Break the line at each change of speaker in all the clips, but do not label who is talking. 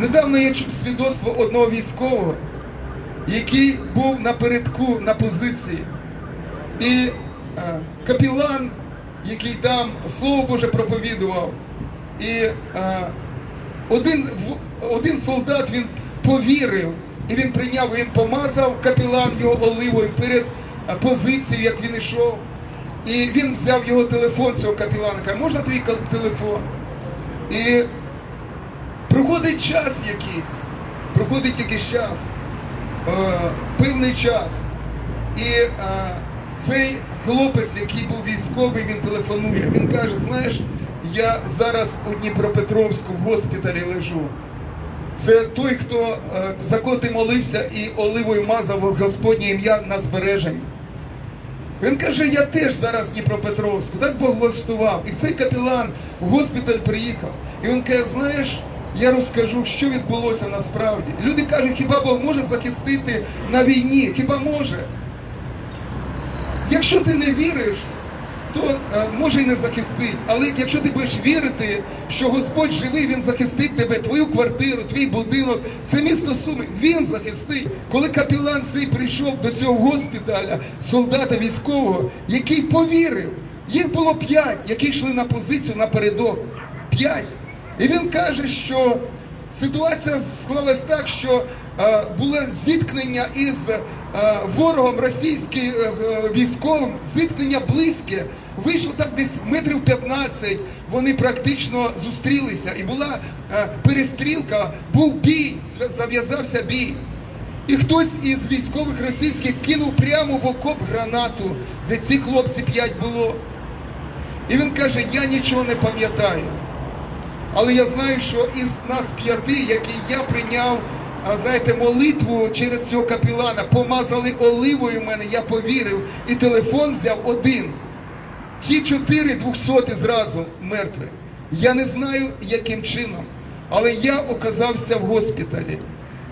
Недавно я чув свідоцтво одного військового, який був напередку на позиції. І е, капілан, який там Слово Боже проповідував, і е, один, один солдат він повірив, і він прийняв, він помазав капілан його оливою перед е, позицією, як він йшов. І він взяв його телефон цього капілана, каже, можна твій телефон? І проходить час якийсь, проходить якийсь час, е, певний час. І е, цей хлопець, який був військовий, він телефонує. Він каже: знаєш, я зараз у Дніпропетровську в госпіталі лежу. Це той, хто е, за кого ти молився і оливою мазав Господнє ім'я на збереження. Він каже, я теж зараз в Дніпропетровську, так Бог влаштував. І цей капелан в госпіталь приїхав. І він каже, знаєш, я розкажу, що відбулося насправді. Люди кажуть, хіба Бог може захистити на війні? Хіба може? Якщо ти не віриш, то е, може й не захистить. Але якщо ти будеш вірити, що Господь живий, Він захистить тебе, твою квартиру, твій будинок, це місто Суми, він захистить. Коли капілан цей прийшов до цього госпіталя, солдата військового, який повірив, їх було п'ять, які йшли на позицію напередок. П'ять. І він каже, що ситуація склалась так, що е, було зіткнення із е, ворогом російським е, військовим, зіткнення близьке. Вийшло так десь метрів 15, вони практично зустрілися. І була перестрілка, був бій, зав'язався бій. І хтось із військових російських кинув прямо в окоп гранату, де ці хлопці п'ять було. І він каже: я нічого не пам'ятаю. Але я знаю, що із нас п'яти, які я прийняв, а, знаєте, молитву через цього капілана, помазали оливою мене, я повірив, і телефон взяв один. Ті чотири двохсоті зразу мертві. Я не знаю, яким чином, але я оказався в госпіталі.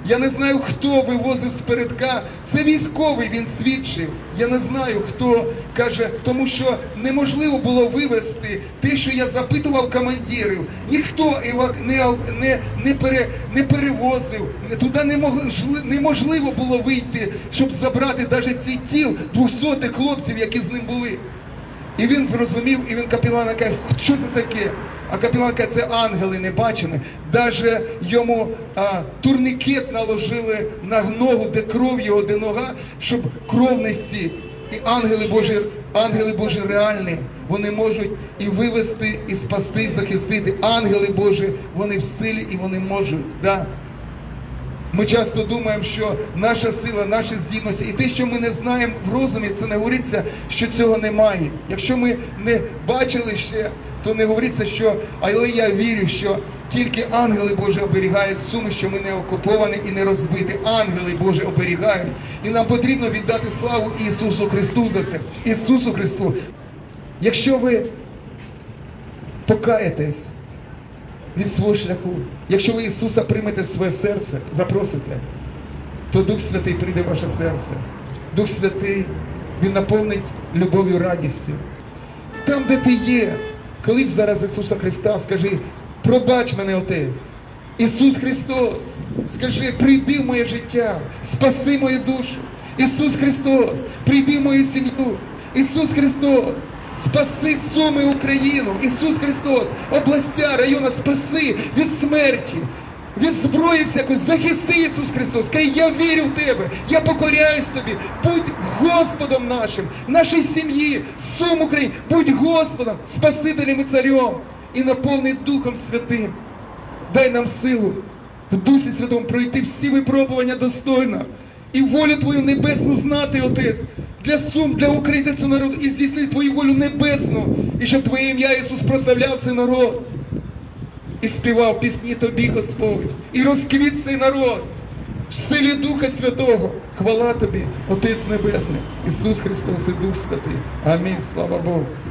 Я не знаю, хто вивозив з передка. Це військовий, він свідчив. Я не знаю, хто каже, тому що неможливо було вивезти те, що я запитував командирів. Ніхто не, не, не, пере, не перевозив. Туди неможливо, було вийти, щоб забрати навіть ці тіл двохсотих хлопців, які з ним були. І він зрозумів, і він капілана каже, що це таке? А капілан каже, це ангели не бачені. Даже йому а, турнікет наложили на ногу, де кров його, де нога, щоб кров не стік. І ангели Божі, ангели Божі реальні, вони можуть і вивести, і спасти, і захистити. Ангели Божі, вони в силі і вони можуть. Да. Ми часто думаємо, що наша сила, наші здібності, і те, що ми не знаємо в розумі, це не говориться, що цього немає. Якщо ми не бачили ще, то не говориться, що але я вірю, що тільки ангели Божі оберігають суми, що ми не окуповані і не розбиті. Ангели Божі оберігають. І нам потрібно віддати славу Ісусу Христу за це. Ісусу Христу. Якщо ви покаєтесь, від свого шляху. Якщо ви Ісуса приймете в своє серце, запросите, то Дух Святий прийде в ваше серце. Дух Святий, Він наповнить любов'ю, радістю. Там, де ти є, клич зараз Ісуса Христа, скажи, пробач мене, Отець. Ісус Христос, скажи, прийди в моє життя, спаси мою душу. Ісус Христос, прийди в мою сім'ю. Ісус Христос, спаси Суми Україну. Ісус Христос, областя, района, спаси від смерті. Від зброї всякої захисти Ісус Христос. Скажи, я вірю в Тебе, я покоряюсь Тобі. Будь Господом нашим, нашій сім'ї, Сум України, будь Господом, Спасителем і Царем і наповни Духом Святим. Дай нам силу в Дусі Святому пройти всі випробування достойно і волю Твою небесну знати, Отець, для сум, для України цього народу і здійснити Твою волю небесну, і щоб Твоє ім'я Ісус прославляв цей народ і співав пісні Тобі, Господь, і розквіт цей народ в силі Духа Святого. Хвала Тобі, Отець Небесний, Ісус Христос і Дух Святий. Амінь. Слава Богу.